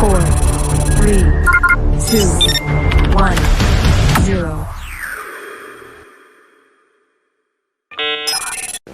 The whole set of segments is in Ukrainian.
four, three, two, one, zero.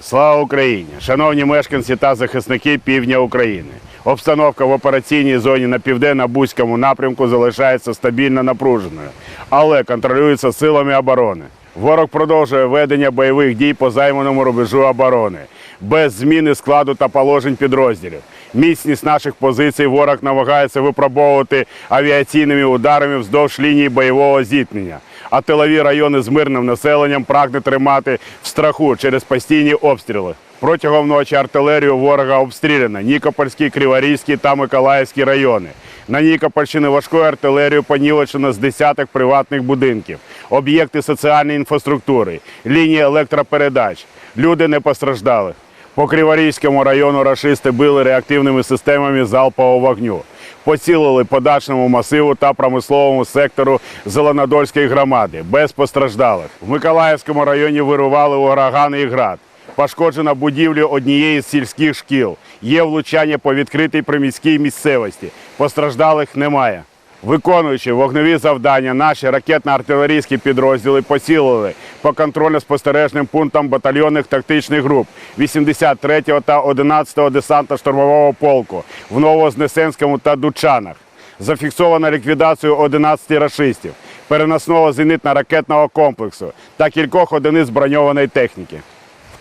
Слава Україні! Шановні мешканці та захисники півдня України. Обстановка в операційній зоні на південно-бузькому напрямку залишається стабільно напруженою, але контролюється силами оборони. Ворог продовжує ведення бойових дій по займаному рубежу оборони без зміни складу та положень підрозділів. Міцність наших позицій ворог намагається випробовувати авіаційними ударами вздовж лінії бойового зіткнення а тилові райони з мирним населенням прагне тримати в страху через постійні обстріли. Протягом ночі артилерію ворога обстріляно Нікопольський, Криворізький та Миколаївський райони. На Нікопольщині важкою артилерією понівечено з десяток приватних будинків, об'єкти соціальної інфраструктури, лінії електропередач. Люди не постраждали. По Криворізькому району рашисти били реактивними системами залпового вогню. Поцілили по дачному масиву та промисловому сектору Зеленодольської громади без постраждалих. В Миколаївському районі вирували урагани і град. Пошкоджена будівля однієї з сільських шкіл. Є влучання по відкритій приміській місцевості. Постраждалих немає. Виконуючи вогневі завдання, наші ракетно-артилерійські підрозділи поцілили по контрольно-спостережним пунктам батальйонних тактичних груп 83-го та 11-го десантно-штурмового полку в Новознесенському та Дучанах. Зафіксовано ліквідацію 11 рашистів, переносного зенитно-ракетного комплексу та кількох одиниць броньованої техніки.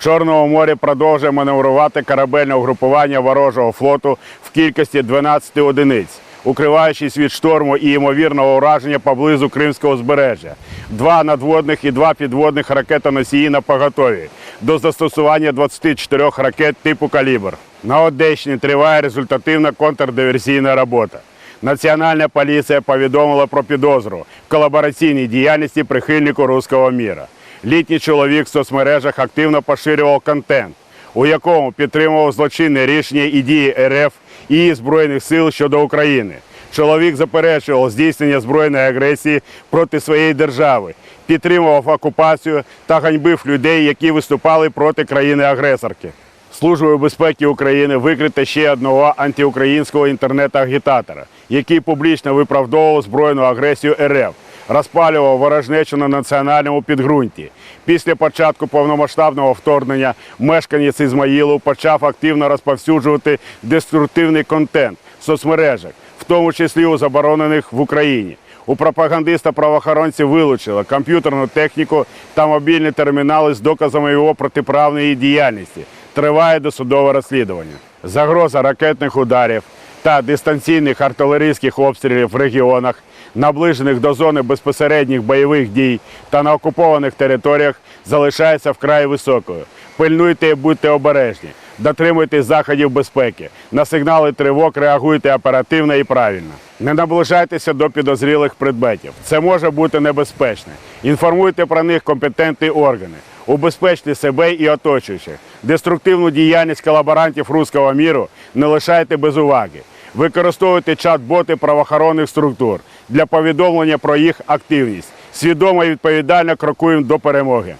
В Чорному морі продовжує маневрувати корабельне угрупування ворожого флоту в кількості 12 одиниць, укриваючись від шторму і ймовірного ураження поблизу Кримського узбережжя. Два надводних і два підводних ракетоносії на поготові до застосування 24 ракет типу «Калібр». На Одещині триває результативна контрдиверсійна робота. Національна поліція повідомила про підозру в колабораційній діяльності прихильнику руського міра. Літній чоловік в соцмережах активно поширював контент, у якому підтримував злочинне рішення і дії РФ і збройних сил щодо України. Чоловік заперечував здійснення збройної агресії проти своєї держави, підтримував окупацію та ганьбив людей, які виступали проти країни-агресорки. Службою безпеки України викрито ще одного антиукраїнського інтернет-агітатора, який публічно виправдовував збройну агресію РФ, розпалював ворожнечу на національному підґрунті. Після початку повномасштабного вторгнення мешканець Ізмаїлу почав активно розповсюджувати деструктивний контент в соцмережах, в тому числі у заборонених в Україні. У пропагандиста правоохоронці вилучили комп'ютерну техніку та мобільні термінали з доказами його протиправної діяльності. Триває досудове розслідування. Загроза ракетних ударів та дистанційних артилерійських обстрілів в регіонах, наближених до зони безпосередніх бойових дій та на окупованих територіях, залишається вкрай високою. Пильнуйте і будьте обережні, дотримуйтесь заходів безпеки. На сигнали тривог реагуйте оперативно і правильно. Не наближайтеся до підозрілих предметів. Це може бути небезпечно. Інформуйте про них компетентні органи. Убезпечте себе і оточуючих. Деструктивну діяльність колаборантів руського міру не лишайте без уваги. Використовуйте чат-боти правоохоронних структур для повідомлення про їх активність. Свідомо і відповідально крокуємо до перемоги.